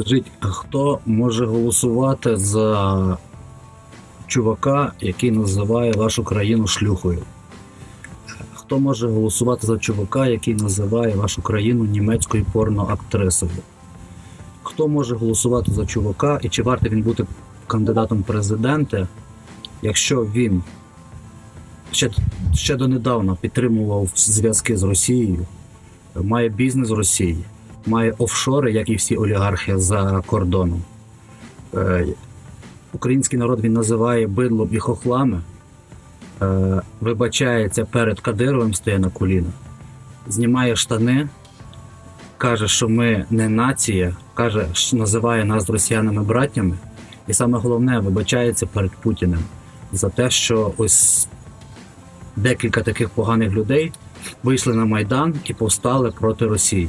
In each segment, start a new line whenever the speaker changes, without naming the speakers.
Скажіть, а хто може голосувати за чувака, який називає вашу країну шлюхою? Хто може голосувати за чувака, який називає вашу країну німецькою порноактрисою? Хто може голосувати за чувака і чи варто він бути кандидатом в президенти, якщо він ще, ще донедавна підтримував зв'язки з Росією, має бізнес з Росії, має офшори, як і всі олігархи за кордоном? Е, Український народ він називає бидлом і хохлами, е, вибачається перед Кадировим, стає на коліна, знімає штани, каже, що ми не нація, каже, що називає нас росіянами братнями, і саме головне, вибачається перед Путіним за те, що ось декілька таких поганих людей вийшли на Майдан і повстали проти Росії.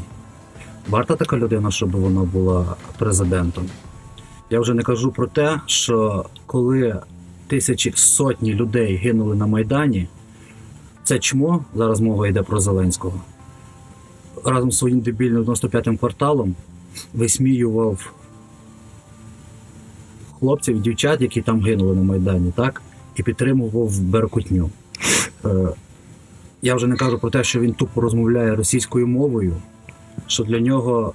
Варта така людина, щоб вона була президентом. Я вже не кажу про те, що коли тисячі сотні людей гинули на Майдані, це чмо, зараз мова йде про Зеленського, разом з своїм дебільним 95-м кварталом висміював хлопців і дівчат, які там гинули на Майдані, так? І підтримував Беркутню. Е, я вже не кажу про те, що він тупо розмовляє російською мовою, що для нього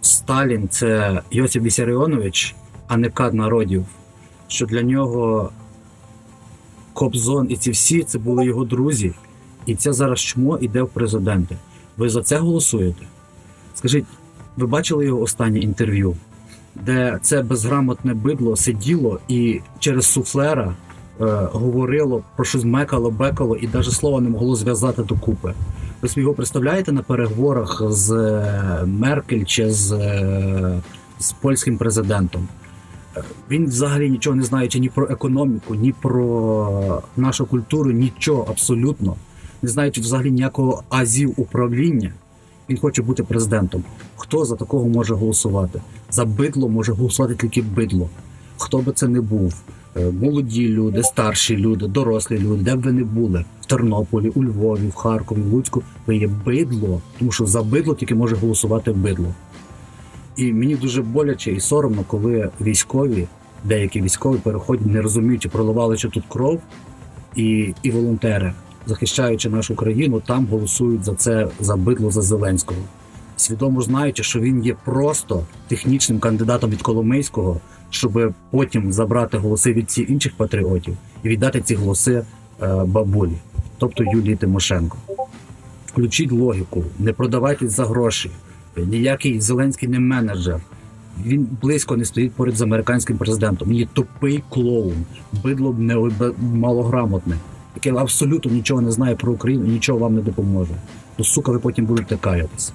Сталін це Йосип Вісаріонович, а не кат народів. Що для нього Кобзон і ці всі це були його друзі, і це зараз чмо іде в президенти. Ви за це голосуєте? Скажіть, ви бачили його останнє інтерв'ю, де це безграмотне бидло сиділо і через суфлера говорило про щось мекало, бекало і навіть слова не могло зв'язати докупи. Ви собі його представляєте на переговорах з е, Меркель чи з, е, з польським президентом? Е, Він взагалі нічого не знаючи ні про економіку, ні про нашу культуру, нічого абсолютно. Не знаючи взагалі ніякого азів управління, він хоче бути президентом. Хто за такого може голосувати? За бидло може голосувати тільки бидло. Хто би це не був? Молоді люди, старші люди, дорослі люди, де б ви не були в Тернополі, у Львові, в Харкові, в Луцьку, ви є бидло, тому що за бидло тільки може голосувати бидло. І мені дуже боляче і соромно, коли військові, деякі військові переходять, не розуміючи, проливали чи тут кров, і, і волонтери, захищаючи нашу країну, там голосують за це за бидло за Зеленського. Свідомо знаючи, що він є просто технічним кандидатом від Коломийського, щоб потім забрати голоси від всіх інших патріотів і віддати ці голоси е, бабулі, тобто Юлії Тимошенко. Включіть логіку, не продавайтесь за гроші. Ніякий Зеленський не менеджер. Він близько не стоїть поряд з американським президентом. Він є тупий клоун, бидло не малограмотне, яке абсолютно нічого не знає про Україну нічого вам не допоможе. То сука, ви потім будете каятись.